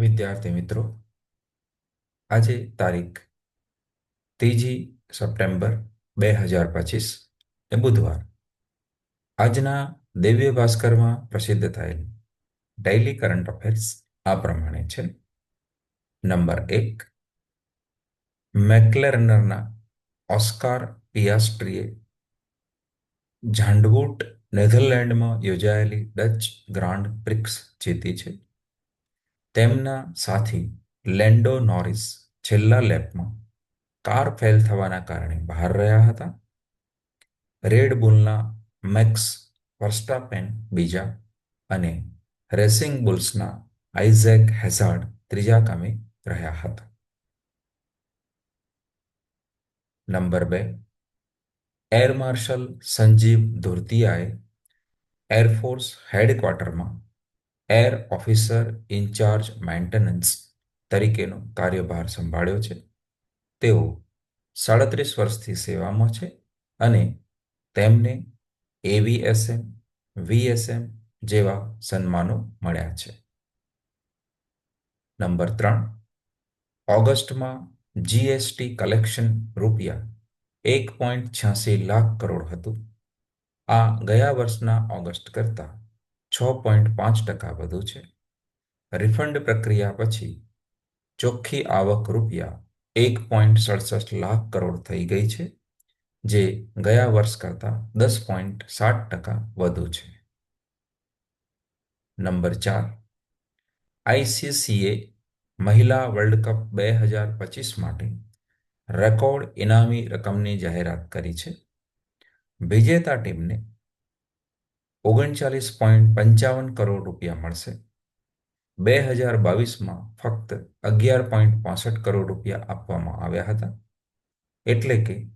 વિદ્યાર્થી મિત્રો, આજે તારીખ ત્રીજી સપ્ટેમ્બર બે હજાર પચીસ એ બુધવાર. આજના દિવ્ય ભાસ્કરમાં પ્રસિદ્ધ થયેલ ડેઇલી કરંટ અફેર્સ આ પ્રમાણે છે. નંબર એક, મેકલેરનરના ઓસ્કાર પિયાસ્ટ્રીએ ઝાંડવુટ નેધરલેન્ડમાં યોજાયેલી ડચ ગ્રાન્ડ પ્રિક્સ જીતી છે. તેમના સાથી લેન્ડો નોરિસ છેલ્લા લેપમાં કાર ફેલ થવાના કારણે બહાર રહ્યા હતા. રેડ બુલના મેક્સ વર્સ્ટાપેન બીજા અને રેસિંગ બુલ્સના આઇઝેક હેઝાર્ડ ત્રીજા કામે રહ્યા હતા. નંબર બે. એર માર્શલ સંજીવ ધુરતિયાએ air force હેડક્વાર્ટરમાં air officer in charge maintenance તરીકેનો કાર્યભાર સંભાળ્યો છે. તેઓ સાડત્રીસ વર્ષથી સેવામાં છે અને તેમને એવીએસએમ વીએસએમ જેવા સન્માનો મળ્યા છે. નંબર ત્રણ, ઓગસ્ટમાં જીએસટી કલેક્શન રૂપિયા એક પોઈન્ટ છ્યાસી લાખ કરોડ હતું. આ ગયા વર્ષના ઓગસ્ટ કરતાં છ પોઈન્ટ પાંચ ટકા વધુ છે. રિફંડ પ્રક્રિયા પછી ચોખ્ખી આવક રૂપિયા એક પોઈન્ટ સડસઠ લાખ કરોડ થઈ ગઈ છે, જે ગયા વર્ષ કરતાં દસ પોઈન્ટ સાત ટકા વધુ છે. નંબર ચાર, આઈસીસીએ મહિલા વર્લ્ડ કપ બે હજાર પચીસ માટે રેકોર્ડ ઇનામી રકમની જાહેરાત કરી છે. વિજેતા ટીમને ઓગણચાલીસ પોઈન્ટ પંચાવન કરોડ રૂપિયા મળશે. બે હજાર બાવીસમાં ફક્ત અગિયાર પોઈન્ટ પાસઠ કરોડ રૂપિયા આપવામાં આવ્યા હતા. એટલે કે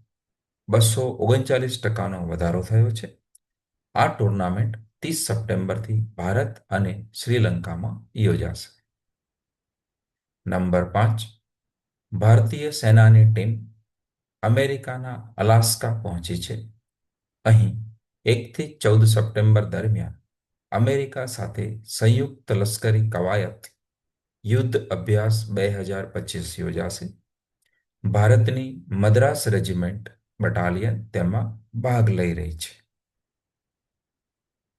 બસો ઓગણચાલીસ ટકાનો વધારો થયો છે. આ ટુર્નામેન્ટ ત્રીસ સપ્ટેમ્બરથી ભારત અને શ્રીલંકામાં યોજાશે. નંબર પાંચ, ભારતીય સેનાની ટીમ અમેરિકાના અલાસ્કા પહોંચી છે. અહીં એકથી ચૌદ સપ્ટેમ્બર દરમિયાન અમેરિકા સાથે સંયુક્ત લશ્કરી કવાયત યુદ્ધ અભ્યાસ બે હજાર પચીસ યોજાશે ભારતની મદ્રાસ રેજિમેન્ટ બટાલિયન તેમાં ભાગ લઈ રહી છે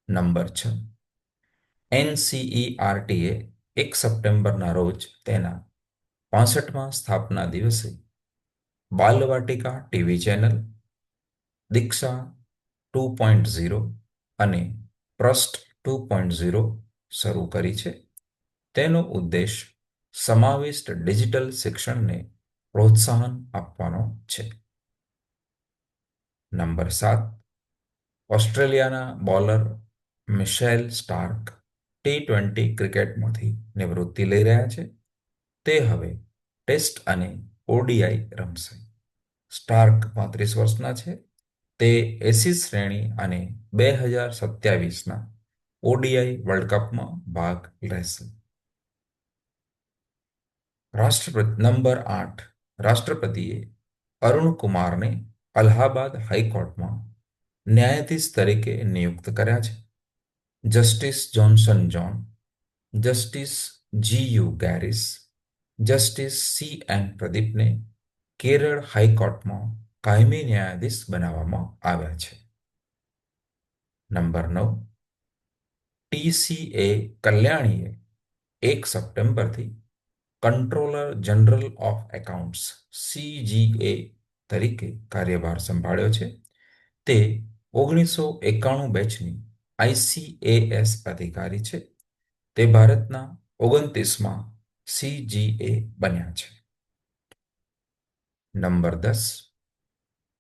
નંબર છ એનસીઈઆરટીએ એક સપ્ટેમ્બરના રોજ તેના પાસઠમાં સ્થાપના દિવસે Balvatika TV channel Diksha two point zero અને ટ્રસ્ટ ટુ પોઈન્ટ ઝીરો શરૂ કરી છે. તેનો ઉદ્દેશ સમાવિષ્ટ ડિજિટલ શિક્ષણને પ્રોત્સાહન આપવાનો છે. નંબર સાત, ઓસ્ટ્રેલિયાના bowler Mitchell Starc T twenty ક્રિકેટમાંથી નિવૃત્તિ લઈ રહ્યા છે. તે હવે ટેસ્ટ અને ઓડીઆઈ રમશે. સ્ટાર્ક પાંત્રીસ વર્ષના છે તે એસી શ્રેણી અને બે હજાર સત્યાવીસના ઓડીઆઈ વર્લ્ડ કપમાં ભાગ લેશે. રાષ્ટ્રપતિ નંબર આઠ, રાષ્ટ્રપતિએ અરુણ કુમારને અલ્હાબાદ હાઈકોર્ટમાં ન્યાયાધીશ તરીકે નિયુક્ત કર્યા છે. Justice Johnson John justice G U Girish, justice C N પ્રદીપને Kerala હાઈકોર્ટમાં કાયમી ન્યાયાધીશ બનાવવામાં આવ્યા છે. નંબર નવ. ટીસીએ કલ્યાણીએ એક સપ્ટેમ્બરથી controller general of accounts CGA તરીકે કાર્યભાર સંભાળ્યો છે. તે ઓગણીસો એકાણું બેચની આઈસીએએસ અધિકારી છે. તે ભારતના ઓગણત્રીસમાં સીજીએ બન્યા છે. નંબર દસ.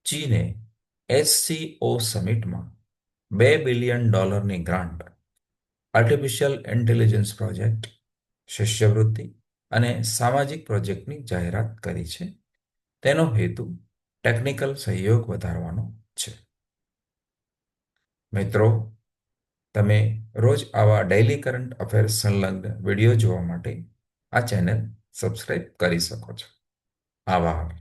ચીને એસસીઓ સમિટમાં બે બિલિયન ડોલરની ગ્રાન્ટ આર્ટિફિશિયલ ઇન્ટેલિજન્સ પ્રોજેક્ટ શિષ્યવૃત્તિ અને સામાજિક પ્રોજેક્ટની જાહેરાત કરી છે. તેનો હેતુ ટેકનિકલ સહયોગ વધારવાનો છે. મિત્રો, તમે રોજ આવા ડેઇલી કરંટ અફેર્સ સંલગ્ન વીડિયો જોવા માટે આ ચેનલ સબસ્ક્રાઇબ કરી શકો છો. આભાર.